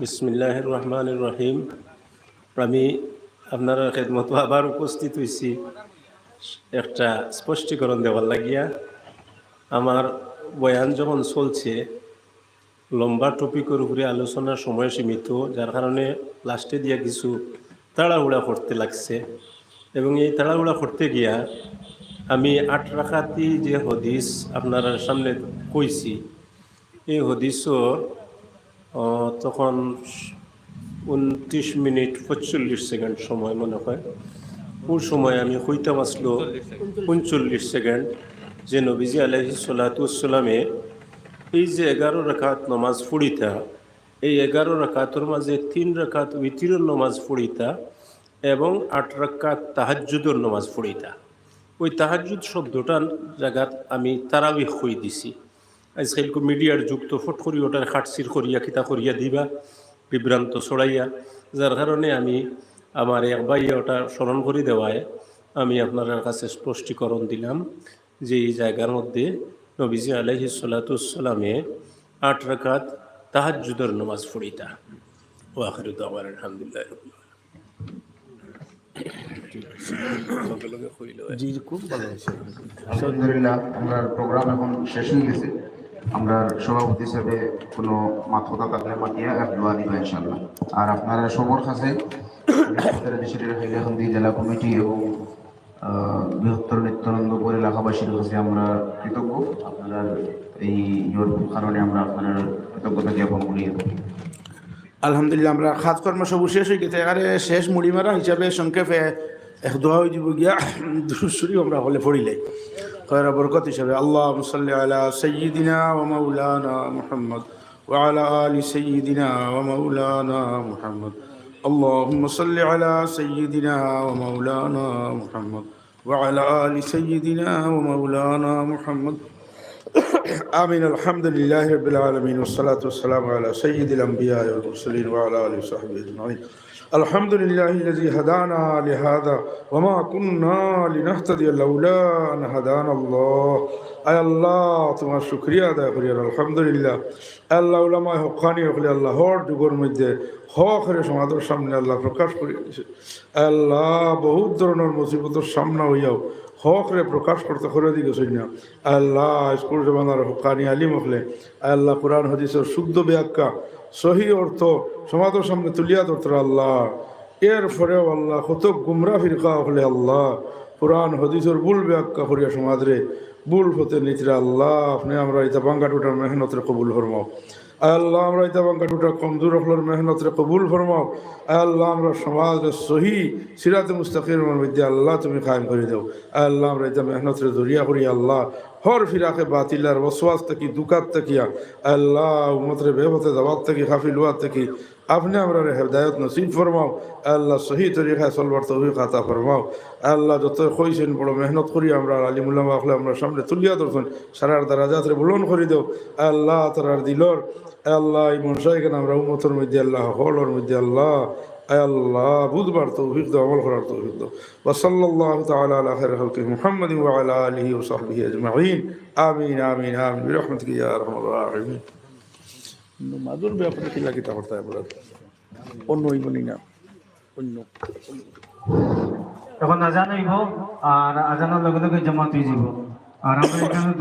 বিসমিল্লাহ রহমান রহিম আমি আপনার খেদমত আবার উপস্থিত হয়েছি একটা স্পষ্টীকরণ দেওয়ার লাগিয়া আমার বয়ান যখন চলছে লম্বা টপিকের উপরে আলোচনার সময় সীমিত যার কারণে লাস্টে দিয়া কিছু তাড়াহুড়া করতে লাগছে। এবং এই তাড়াহুড়া করতে গিয়া আমি আট রাখাতি যে হদিস আপনার সামনে কইছি এই হদিসও আহ, তখন উনত্রিশ মিনিট পঁচল্লিশ সেকেন্ড সময় মনে হয়। ওই সময় আমি হইতাম আসলো উনচল্লিশ সেকেন্ড। যে নবীজি আলহি সাল্লাতুসাল্লামে এই যে এগারো রাকাত নমাজ ফুড়িতা এই এগারো রাকাতর মাঝে তিন রাকাত উইতিরের নমাজ ফুড়িতা এবং আট রাকাত তাহাজ্জুদের নমাজ ফুড়িতা ওই তাহাজ্জুদ শব্দটার জায়গাত আমি তারাবি হই দিছি। আজকাল মিডিয়ার যুক্ত ফট করি, ওটার খাটসির করিয়া, কিতা করিয়া দিবা, বিভ্রান্ত ছড়াইয়া। যার কারণে আমি আমার এক বাইয়া ওটা স্মরণ করে দেওয়ায় আমি আপনার কাছে স্পষ্টীকরণ দিলাম যে এই জায়গার মধ্যে নবীজি আলহি সাল্লাতুসাল্লামে আট রাকাত তাহাজ্জুদের নমাজ ফুড়িতা ও আখির দাওয়ার আলহামদুলিল্লাহ জি, খুব ভালো আলহামদুলিল্লাহ, আমরা প্রোগ্রাম এখন শেষ হয়ে গেছে। আমরা সভাপতি হিসেবে কোনো মাথা মাতিয়া এক দোয়া দিবা ইনশাল্লাহ আর আপনারা সবর কাছে দেশের জেলা কমিটি এবং বৃহত্তর নিত্যানন্দ উপর এলাকাবাসীর কাছে আমরা কৃতজ্ঞ। আপনারা এই কারণে আমরা আপনার কৃতজ্ঞতা জ্ঞাপন করি। আলহামদুলিল্লাহ, আমরা খাত কর্ম সব শেষ হয়ে গেছে। এখানে শেষ মুড়ি মারা হিসাবে সংক্ষেপে এক দোয়া হয়ে যাব গিয়া। দুরুশ্বরী আমরা হলে পড়িলে। খয়র বরকত হিসাবে আল্লাহ মুসাল্লি আলা সৈয়দিনা ও মৌলানা মুহাম্মদ وعلى آل سيدنا ومولانا محمد اللهم صل على سيدنا ومولانا محمد وعلى آل سيدنا ومولانا محمد آمين الحمد لله رب العالمين والصلاة والسلام على سيد الأنبياء والمرسلين وعلى آله وصحبه أجمعين الحمد لله الذي هدانا لهذا وما كنا لنهتدي لولا أن هدانا الله أي الله তোমার শুকরিয়া আদায় করি আলহামদুলিল্লাহ। আল্লাহ উলামা হকানি হকলি আল্লাহ হর যুগের মধ্যে হরে সমাজের সামনে আল্লাহ প্রকাশ করিয়া দিছে আল্লাহ, বহুত ধরনের মুসিবতের সামনা হইয়াও হকরে প্রকাশ করতে করে দিয়েছে না। আল্লাহ, স্কুল জমানার হকানি আলিম হকলে আল্লাহ কোরআন, হদিসের শুদ্ধ ব্যাখ্যা, সহি অর্থ, সমাজের সামনে তুলিয়া ধরত আল্লাহ। এর পরেও আল্লাহ কত গুমরা ফিরকা হলে আল্লাহ। কোরআন, হদিসের ভুল ব্যাখ্যা করিয়া সমাজরে ভুল হতে নিতরা আল্লাহ, আপনি আমরা ইতা বাঙ্গা টুটার মেহনতরে কবুল ফরমাও আল্লাহ, আমরা ইতা বাঙ্গা টুটার কমজোর হলর মেহনতরে কবুল ফরমাও। আল্লাহ, আমরা সমাজরে সহি সিরাত মুস্তাকির মধ্যে আল্লাহ তুমি কায়েম করে দাও। আল্লাহ, আমরা ইতা মেহনতরে দরিয়া করি আল্লাহ, হর ফিরাকে বাতিলার বসবাস থাকি, দুকাত থাকিয়া আল্লাহ উমতরে বেহতে দাবাত থাকি হাফিল থেকে। আপনি আমরা হেদায়ত নসিব ফরমাও। আল্লাহ সহি তরিকায় চলবার তৌফিক আতা ফরমাও। আল্লাহ যত কইছেন, বড় মেহনত করি, আমরা আলিমুল্লাহ আখলে আমরা সামনে তুলিয়া ধরছেন, সারার দ্বারা যাত্রে বুলন করে দেও। আল্লাহ তার দিলর, আল্লাহ ইমন মনসাইকেন আমরা উমতর মধ্যে, আল্লাহ হলর মধ্যে, আল্লাহ আল্লাহ বুধবার তৌফিক দাও অমল করার তৌফিক দাও। ওসল্লাহ তালা আলা হলকে মুহাম্মদ আলা আলহি ওসাহি আমিন আমিন আমিন। রহমত কি আর রহমান। মাদুর ব্যাপারে কি লাগে তা করতে হবে অন্য হইব না অন্য। এখন আজান হইব, আর আজানের লগে লগে জমা তুই যাব। আর আমরা এখানে তো